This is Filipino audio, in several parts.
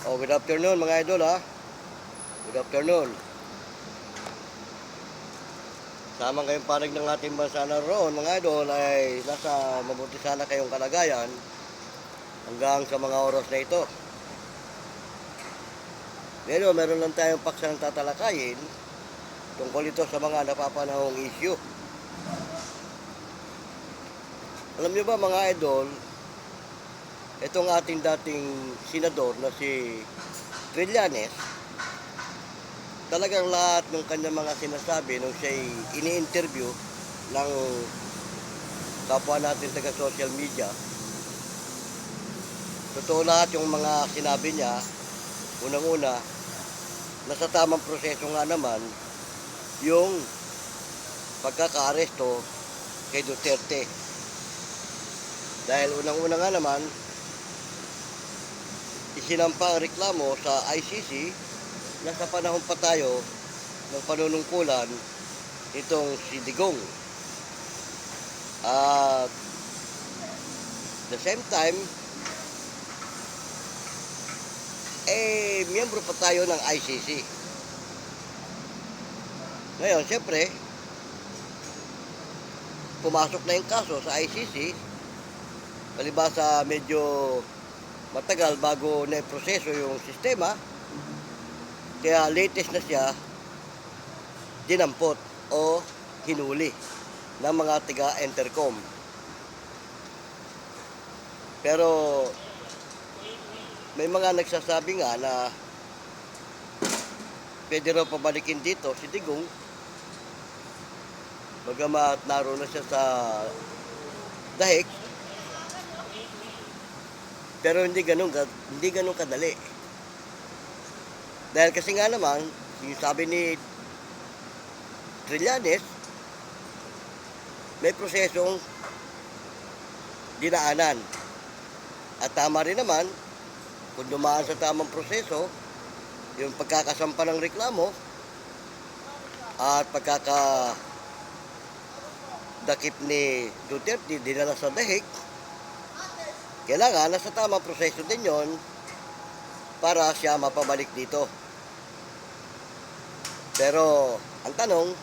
Oh, good afternoon mga idol ha. Good afternoon. Tamang kayong panig ng ating bansa na roon mga idol ay nasa mabuti sana kayong kalagayan hanggang sa mga oras na ito. Pero meron lang tayong paksa ng tatalakayin tungkol ito sa mga napapanahong issue. Alam niyo ba mga idol, itong ating dating senador na si Trillanes, talagang lahat ng kanyang mga sinasabi nung siya ini-interview ng kapwa natin taga social media, totoo lahat yung mga sinabi niya, unang-una, nasa tamang proseso nga naman, yung pagkakaaresto kay Duterte. Dahil unang-una nga naman, isinampa ang reklamo sa ICC na sa panahon pa tayo ng panunungkulan itong si Digong. At the same time, eh, miyembro pa tayo ng ICC. Ngayon, siyempre, pumasok na yung kaso sa ICC, palibasa medyo matagal bago na proseso yung sistema, kaya latest na siya dinampot o hinuli ng mga tiga Intercom. Pero may mga nagsasabi nga na pwede raw pabalikin dito si Digong bagamat naroon na siya sa dahik pero hindi ganun, hindi ganun kadali. Dahil kasi nga naman, yung sabi ni Trillanes, may prosesong dinaanan. At tama rin naman, kung dumaan sa tamang proseso, yung pagkakasampa ng reklamo, at pagkaka dakip ni Duterte dinala sa dahig, kailangan nasa tamang proseso din yon para siya mapabalik dito. Pero ang tanong,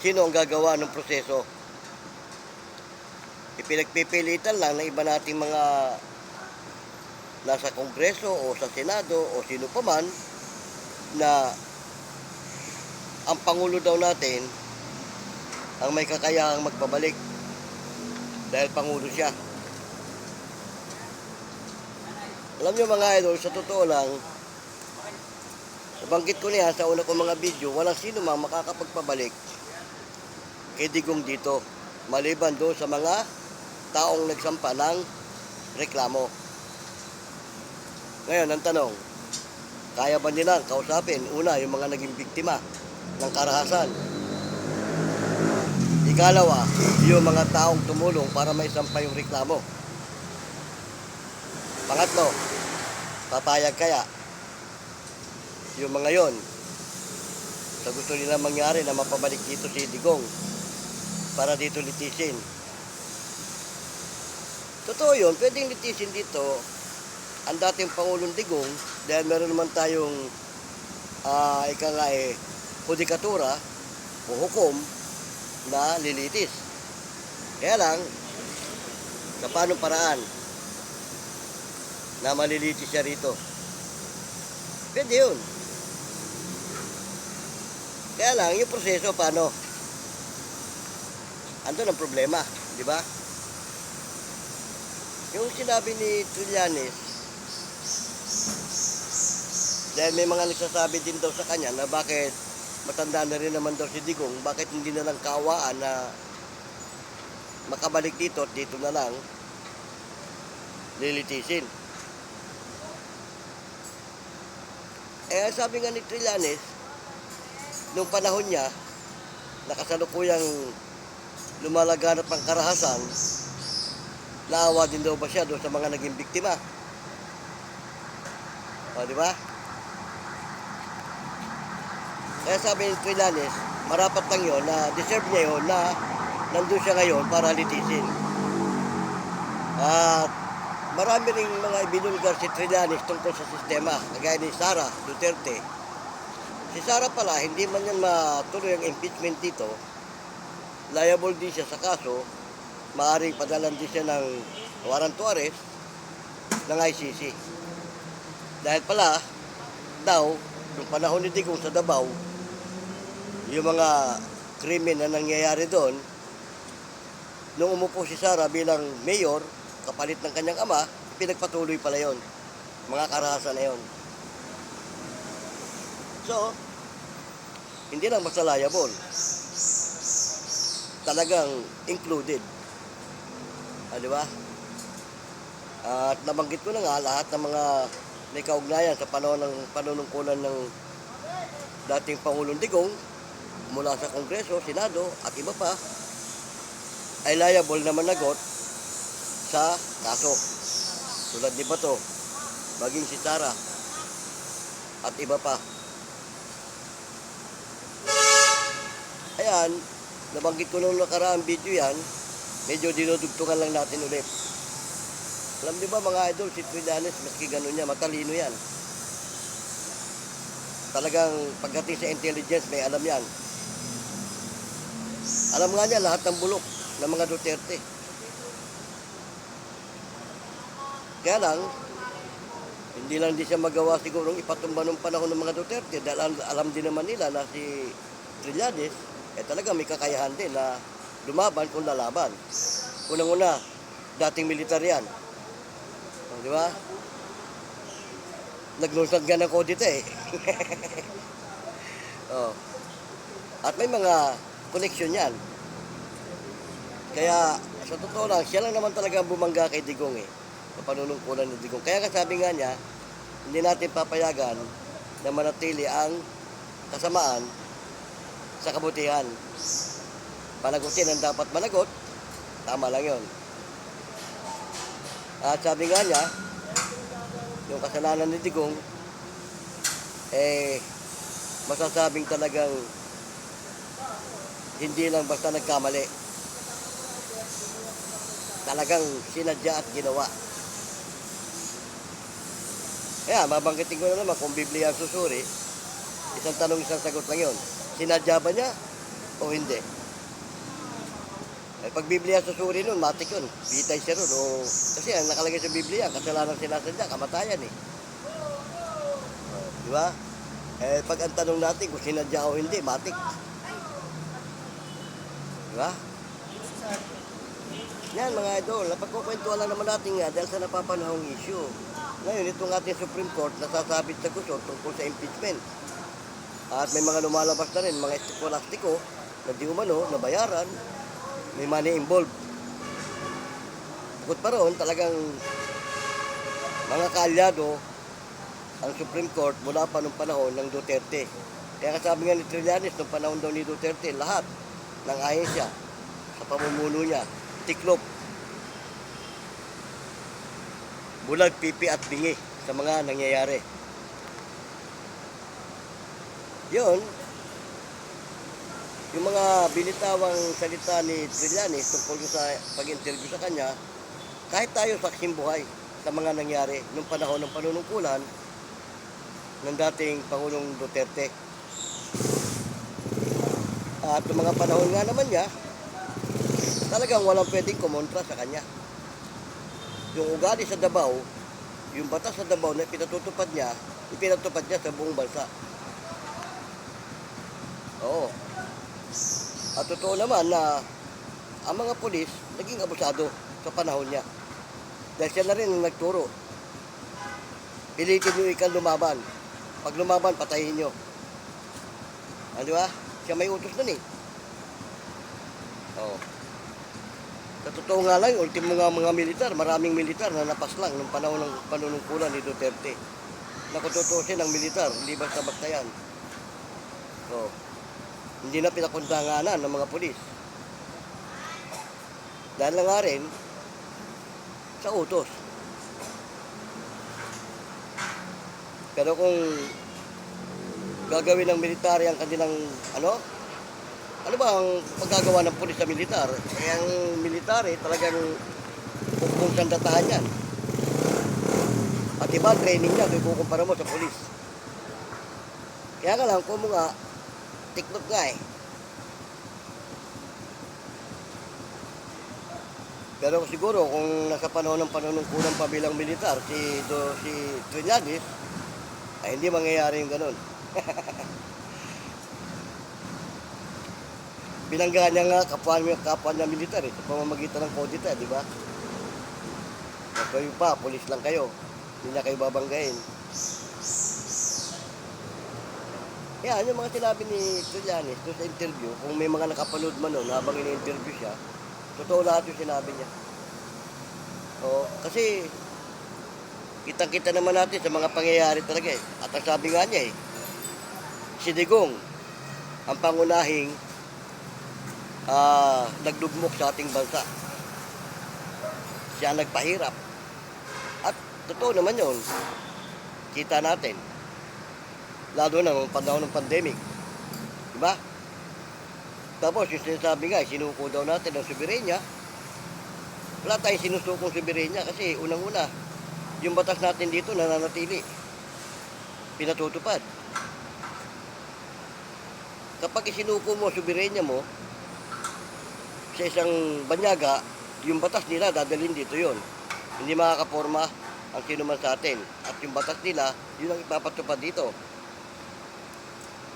sino ang gagawa ng proseso? Ipinagpipilitan lang ng iba nating mga nasa kongreso o sa senado o sino pa man na ang pangulo daw natin ang may kakayahang magpabalik dahil pangulo siya. Alam niyo mga idol, sa totoo lang, nabanggit ko niya sa una kong mga video, walang sino mang makakapagpabalik kay Digong dito. Maliban doon sa mga taong nagsampa ng reklamo. Ngayon, ang tanong, kaya ba nilang kausapin, una, yung mga naging biktima ng karahasan? Ikalawa, yung mga taong tumulong para maisampa yung reklamo. Pangatlo, papayag kaya yung mga yon sa gusto nila mangyari na mapabalik dito si Digong para dito litisin. Totoo yun, pwedeng litisin dito ang dating Pangulong Digong dahil meron naman tayong uh, ika nga eh, hudikatura o hukom na lilitis. Kaya lang, sa paano paraan na malilitis siya rito. Pwede yun. Kaya lang, yung proseso, paano? Ando ang problema, di ba? Yung sinabi ni Trillanes, dahil may mga nagsasabi din daw sa kanya na bakit matanda na rin naman daw si Digong, bakit hindi na lang kawaan na makabalik dito at dito na lang lilitisin. Eh, sabi nga ni Trillanes, nung panahon niya, nakasalukuyang lumalaganap ang karahasan, naawa din daw ba siya doon sa mga naging biktima? O, di ba? Kaya sabi ni Trillanes, marapat lang yon na deserve niya yon na nandun siya ngayon para litisin. At marami ring mga ibinulgar si Trillanes tungkol sa sistema, kagaya ni Sara Duterte. Si Sara pala, hindi man yan matuloy ang impeachment dito, liable din siya sa kaso, maaaring padalan din siya ng warrant to arrest ng ICC. Dahil pala, daw, nung panahon ni Digong sa Davao, yung mga krimen na nangyayari doon, nung umupo si Sara bilang mayor, kapalit ng kanyang ama, pinagpatuloy pala yon mga karahasan na yon. So, hindi lang basta liable. Talagang included. Ah, di ba? At nabanggit ko na nga lahat ng mga may kaugnayan sa panahon ng panunungkulan ng dating Pangulong Digong mula sa Kongreso, Senado at iba pa ay liable na managot sa kaso. Tulad ni Bato, maging si Sara at iba pa. Ayan, nabanggit ko nung nakaraang video yan, medyo dinudugtungan lang natin ulit. Alam niyo ba mga idol, si Trillanes, maski ganun niya, matalino yan. Talagang pagdating sa intelligence, may alam yan. Alam nga niya lahat ng bulok ng mga Duterte. Kaya lang, hindi lang din siya magawa siguro ipatumba ng panahon ng mga Duterte dahil alam, din naman nila na si Trillanes, eh talaga may kakayahan din na lumaban kung lalaban. Unang-una, dating militar yan. Oh, di ba? Naglusad nga ng kodite eh. oh. At may mga connection yan. Kaya sa totoo lang, siya lang naman talaga ang bumangga kay Digong eh. Sa panunungkulan ni Digong. Kaya kasabi nga niya, hindi natin papayagan na manatili ang kasamaan sa kabutihan. Panagutin ang dapat managot, tama lang yon. At sabi nga niya, yung kasalanan ni Digong, eh, masasabing talagang hindi lang basta nagkamali. Talagang sinadya at ginawa. Kaya, mabanggitin ko na naman kung Biblia ang susuri, isang tanong, isang sagot lang yun. Sinadya ba niya o hindi? Eh, pag Biblia susuri nun, matik yun. Bitay siya nun. O, kasi ang nakalagay sa Biblia, kasalanan sinasadya, kamatayan eh. Di ba? Eh, pag ang tanong natin kung sinadya o hindi, matik. Di ba? Yan mga idol, napagkukwentuhan lang naman natin nga dahil sa napapanahong issue. Ngayon, itong ating Supreme Court nasasabit sa gusto tungkol sa impeachment. At may mga lumalabas na rin, mga estukolastiko na di umano, nabayaran, may money involved. Bukod pa roon, talagang mga kaalyado ang Supreme Court mula pa nung panahon ng Duterte. Kaya kasabi nga ni Trillanes, nung panahon daw ni Duterte, lahat ng ahensya sa pamumuno niya, tiklop. Bulag, pipi at bingi sa mga nangyayari. Yun, yung mga binitawang salita ni Trillanes tungkol sa pag-interview sa kanya, kahit tayo saksing buhay sa mga nangyari nung panahon ng panunungkulan ng dating Pangulong Duterte. At mga panahon nga naman niya, talagang walang pwedeng kumontra sa kanya. Yung ugali sa Davao, yung batas sa Davao na pinatutupad niya, ipinatupad niya sa buong bansa. Oo. At totoo naman na ang mga polis naging abusado sa panahon niya. Dahil siya na rin ang nagturo. Pilitin nyo ikan lumaban. Pag lumaban, patayin nyo. Ah, di ba? Siya may utos nun eh. Oo. Sa totoo nga lang, ultimo nga mga militar, maraming militar na napaslang nung panahon ng panunungkulan ni Duterte. Nakututusin ang militar, hindi basta-basta yan. Oo. Hindi na pinakundanganan ng mga pulis. Dahil na nga rin, sa utos. Pero kung gagawin ng military ang kanilang ano, ano ba ang paggagawa ng pulis sa militar? Eh, ang military talagang kung sandatahan yan. At iba training niya, kung kukumpara mo sa polis. Kaya nga lang, kung mo nga, tiktok nga eh. Pero siguro kung nasa panahon ng panunungkulan pa militar si do, si Trillanes, ay hindi mangyayari yung ganun. Binangga niya nga kapwa niya, kapwa niya militar eh, sa pamamagitan ng kodita, di ba? At kayo pa, polis lang kayo. Hindi na kayo babanggain. Yan, yung mga sinabi ni Trillanes doon sa interview, kung may mga nakapanood man nun habang ini-interview siya, totoo lahat yung sinabi niya. Oo, kasi kitang-kita naman natin sa mga pangyayari talaga eh. At ang sabi nga niya eh, si Digong, ang pangunahing ah, nagdugmok sa ating bansa. Siya nagpahirap. At totoo naman yun. Kita natin. Lalo na nung panahon ng pandemic. Diba? Tapos yung sinasabi nga, sinuko daw natin ang soberenya. Wala tayong sinusukong soberenya kasi unang-una, yung batas natin dito nananatili. Pinatutupad. Kapag isinuko mo soberenya mo, sa isang banyaga, yung batas nila dadalhin dito yon. Hindi makakaporma ang sino man sa atin. At yung batas nila, yun ang ipapatupad dito.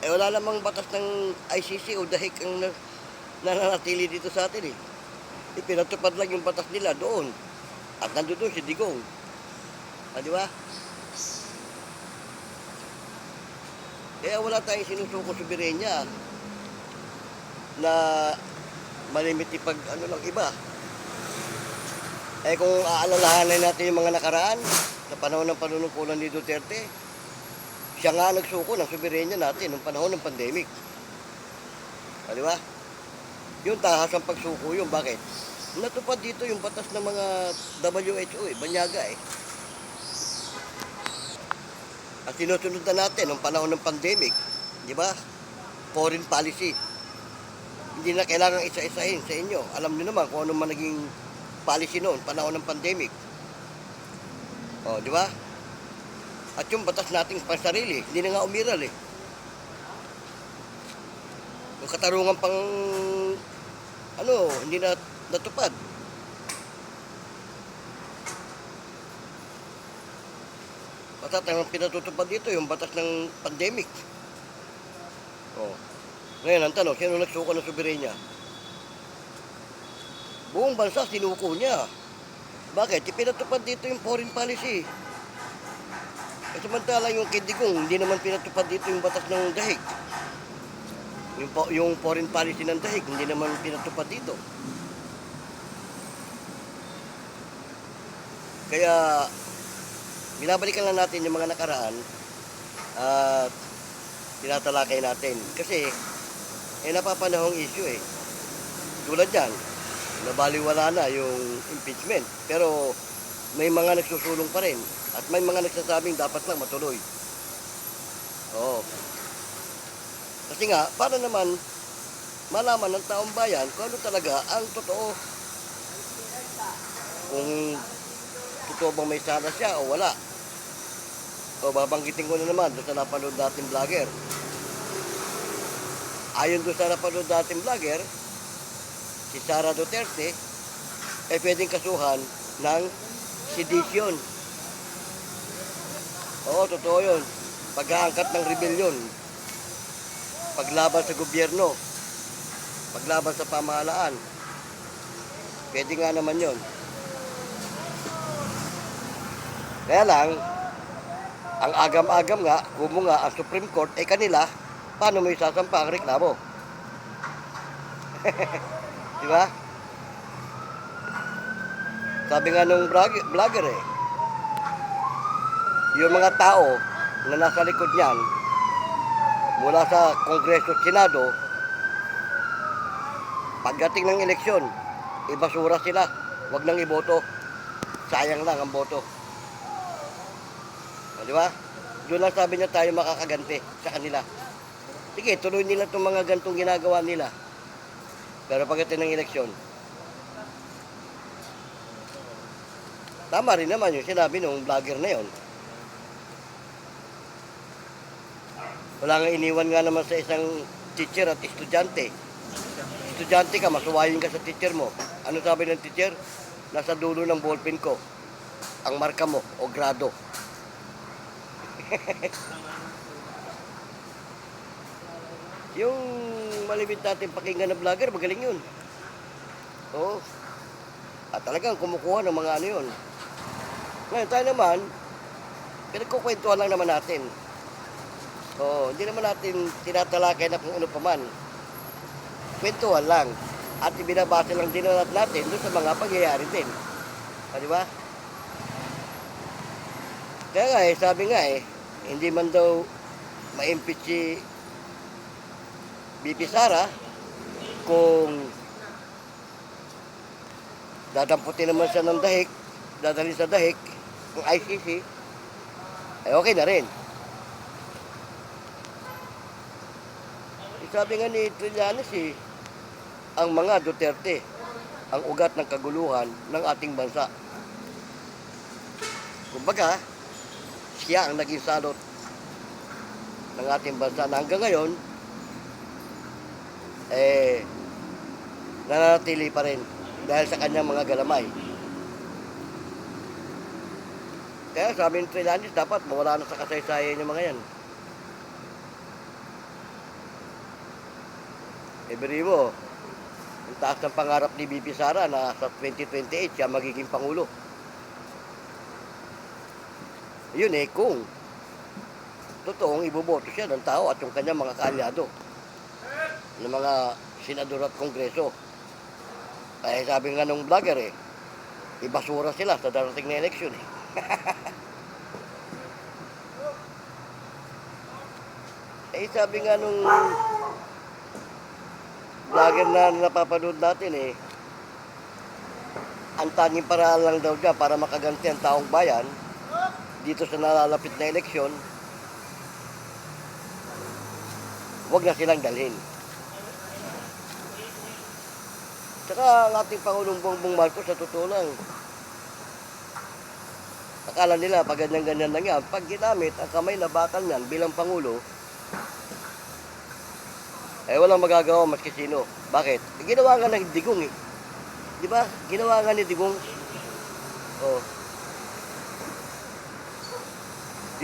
Eh wala namang batas ng ICC o dahik ang na- nananatili dito sa atin eh. Ipinatupad lang yung batas nila doon. At nandun doon si Digong. Ah, di ba? Kaya wala tayong sinusuko sa Birenya na malimit ipag ano lang iba. Eh kung aalalahanan natin yung mga nakaraan sa panahon ng panunungkulan ni Duterte, siya nga nagsuko ng soberenya natin noong panahon ng pandemic. Ah, di ba? Yung tahas ang pagsuko yun. Bakit? Natupad dito yung batas ng mga WHO eh, banyaga eh. At sinusunod na natin noong panahon ng pandemic, di ba? Foreign policy. Hindi na kailangan isa-isahin sa inyo. Alam niyo naman kung ano man naging policy noon, panahon ng pandemic. O, di ba? At yung batas nating pansarili, hindi na nga umiral eh. Yung katarungan pang, ano, hindi na natupad. Batas ang pinatutupad dito, yung batas ng pandemic. Oh. Ngayon, ang tanong, sino nagsuko ng soberenya? Buong bansa, sinuko niya. Bakit? Ipinatupad dito yung foreign policy. Eh, samantala yung Kidigong, hindi naman pinatupad dito yung batas ng dahig. Yung, po- yung foreign policy ng dahig, hindi naman pinatupad dito. Kaya, binabalikan lang natin yung mga nakaraan at tinatalakay natin. Kasi, eh napapanahong issue eh. Tulad yan, nabaliwala na yung impeachment. Pero may mga nagsusulong pa rin. At may mga nagsasabing dapat lang matuloy. Oo. Kasi nga, para naman malaman ng taong bayan kung ano talaga ang totoo. Kung totoo bang may sana siya o wala. O babanggitin ko na naman doon sa napanood natin vlogger. Ayon doon sa napanood natin vlogger, si Sara Duterte, eh pwedeng kasuhan ng sedition. Oo, totoo yun. Pag-aangkat ng rebellion. Paglaban sa gobyerno. Paglaban sa pamahalaan. Pwede nga naman yon. Kaya lang, ang agam-agam nga, kumo nga ang Supreme Court, eh kanila, paano mo isasampa ang reklamo? Di ba? Sabi nga nung vlog- vlogger eh, yung mga tao na nasa likod niyan, mula sa Kongreso at Senado, pagdating ng eleksyon, ibasura sila, wag nang iboto. Sayang lang ang boto. Di ba? Doon lang sabi niya tayo makakaganti sa kanila. Sige, tuloy nila itong mga gantong ginagawa nila. Pero pagdating ng eleksyon, tama rin naman yung sinabi ng vlogger na yon. Wala nga iniwan nga naman sa isang teacher at estudyante. Estudyante ka, masuwayin ka sa teacher mo. Ano sabi ng teacher? Nasa dulo ng ballpen ko. Ang marka mo o grado. yung malimit natin pakinggan na vlogger, magaling yun. Oo. At talagang kumukuha ng mga ano yun. Ngayon tayo naman, pinagkukwentuhan lang naman natin. Oo, hindi naman natin tinatalakay na kung ano pa man. Kwentuhan lang. At ibinabase lang din natin doon sa mga pangyayari din. O, di ba? Kaya nga eh, sabi nga eh, hindi man daw ma-impeach si BP Sara kung dadamputin naman siya ng dahik, dadalhin sa dahik, ng ICC, ay okay na rin. Eh, Sabi nga ni Trillanes eh, ang mga Duterte, ang ugat ng kaguluhan ng ating bansa. Kumbaga, siya ang naging salot ng ating bansa na hanggang ngayon, eh, nananatili pa rin dahil sa kanyang mga galamay. Kaya sabi ni Trillanes, dapat mawala na sa kasaysayan yung mga yan. Iberi mo, ang taas ng pangarap ni BP Sara na sa 2028 siya magiging Pangulo. Yun eh, kung totoong iboboto siya ng tao at yung kanyang mga kaalyado ng mga senador at kongreso. Kaya sabi nga nung vlogger eh, ibasura sila sa darating na eleksyon eh. eh sabi nga nung vlogger na napapanood natin eh, ang tanging paraan lang daw dyan para makaganti ang taong bayan dito sa nalalapit na eleksyon, huwag na silang dalhin. Tsaka ang ating Pangulong Bongbong Marcos sa totoo lang, akala nila pag ganyan-ganyan lang yan, pag ginamit ang kamay na bakal niyan bilang Pangulo, eh walang magagawa maski sino. Bakit? Eh, ginawa nga ng digong eh. Di ba? Ginawa nga ni digong. Oh.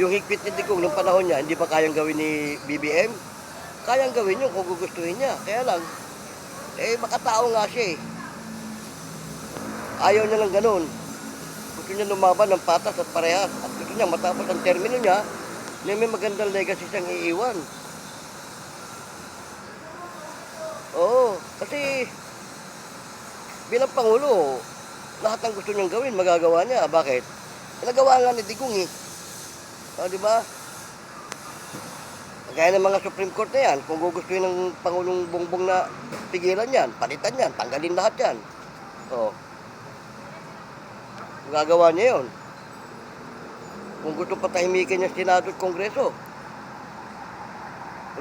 Yung higpit ni digong nung panahon niya, hindi pa kayang gawin ni BBM? Kayang gawin yun kung gugustuhin niya. Kaya lang, eh makatao nga siya eh. Ayaw niya lang ganun. Gusto niya lumaban ng patas at parehas. At gusto niya matapos ang termino niya, na may magandang legacy siyang iiwan. Oo, kasi bilang Pangulo, lahat ng gusto niyang gawin, magagawa niya. Bakit? Nagawa nga ni Digong eh. O, di ba? Kagaya ng mga Supreme Court na yan, kung gugustuhin ng Pangulong Bongbong na pigilan yan, palitan yan, tanggalin lahat yan. O. Magagawa niya yun. Kung gusto patahimikin niya Senado at Kongreso.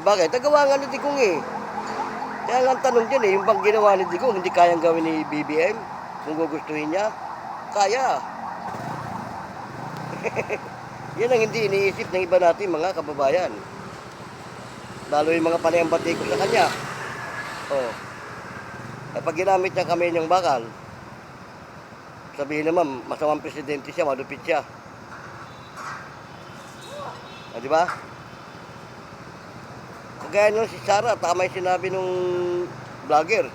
Bakit? Nagawa nga ni Digong eh. Kaya nga ang tanong dyan eh, yung bang ginawa ni Digong, hindi kayang gawin ni BBM? Kung gugustuhin niya? Kaya. Yan ang hindi iniisip ng iba natin mga kababayan. Lalo yung mga panayambati ko sa kanya. Oh. At pag ginamit niya kami niyang bakal, sabihin naman, masamang presidente siya, malupit siya. Ah, di ba? Kagaya nung si Sarah, tama yung sinabi nung vlogger.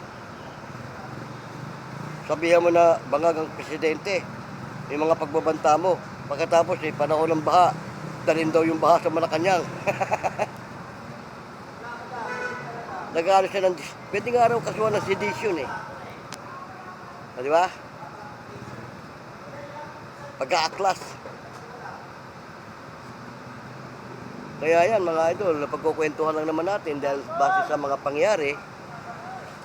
Sabihan mo na bangag ang presidente, yung mga pagbabanta mo. Pagkatapos eh, panahon ng baha, dalhin daw yung baha sa Malacanang. Nag-aaral siya ng, pwede nga raw kasuhan ng sedition eh. Ah, di ba? Pagka-aklas. Kaya yan mga idol, napagkukwentuhan lang naman natin dahil base sa mga pangyari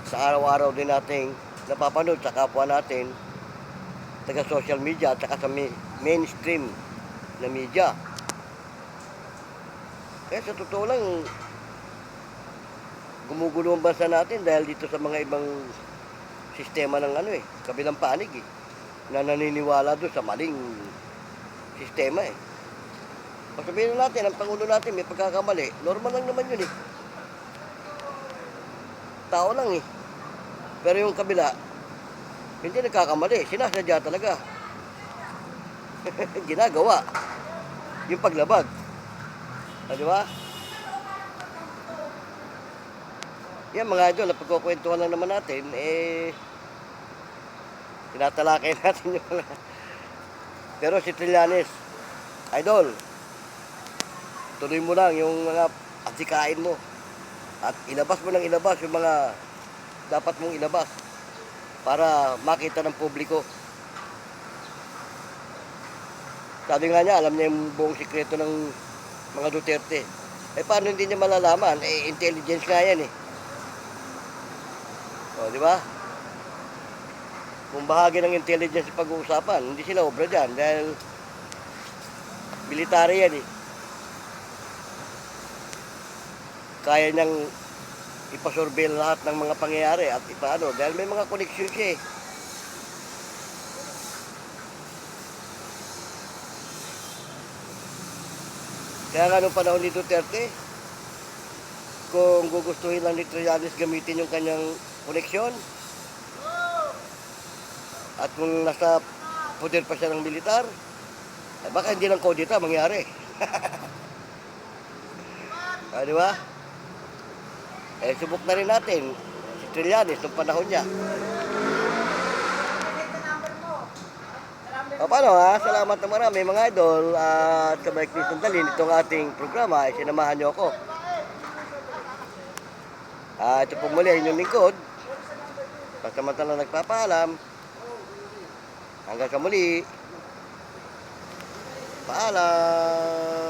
sa araw-araw din nating napapanood sa kapwa natin taga social media at sa mainstream na media. Kaya sa totoo lang, gumugulo ang bansa natin dahil dito sa mga ibang sistema ng ano eh, kabilang panig eh, na naniniwala doon sa maling sistema eh. Na natin, ang Pangulo natin may pagkakamali. Normal lang naman yun eh. Tao lang eh. Pero yung kabila, hindi nagkakamali. Sinasadya talaga. Ginagawa. Yung paglabag. O, di ba? Yan mga idol, napagkukwentuhan lang naman natin, eh, tinatalakay natin yung mga... Pero si Trillanes, idol, tuloy mo lang yung mga atikain mo. At ilabas mo ng ilabas yung mga dapat mong ilabas para makita ng publiko. Sabi nga niya, alam niya yung buong sikreto ng mga Duterte. Eh paano hindi niya malalaman? Eh intelligence nga yan eh. O, di ba? Kung bahagi ng intelligence pag-uusapan, hindi sila obra dyan dahil military yan eh. Kaya niyang ipasurveil lahat ng mga pangyayari at ipaano dahil may mga connection siya eh. Kaya nga nung panahon ni Duterte, kung gugustuhin lang ni Trillanes gamitin yung kanyang koneksyon, at kung nasa poder pa siya ng militar, eh baka hindi lang kodita mangyari. ah, di ba? Eh, subok na rin natin si Trillanes nung panahon niya. O paano ha? Salamat na marami mga idol at sa Mike Sandalin itong ating programa ay sinamahan niyo ako. Ah, ito po muli ang inyong lingkod. Pasamantala nagpapaalam. Hanggang sa muli. Paalam.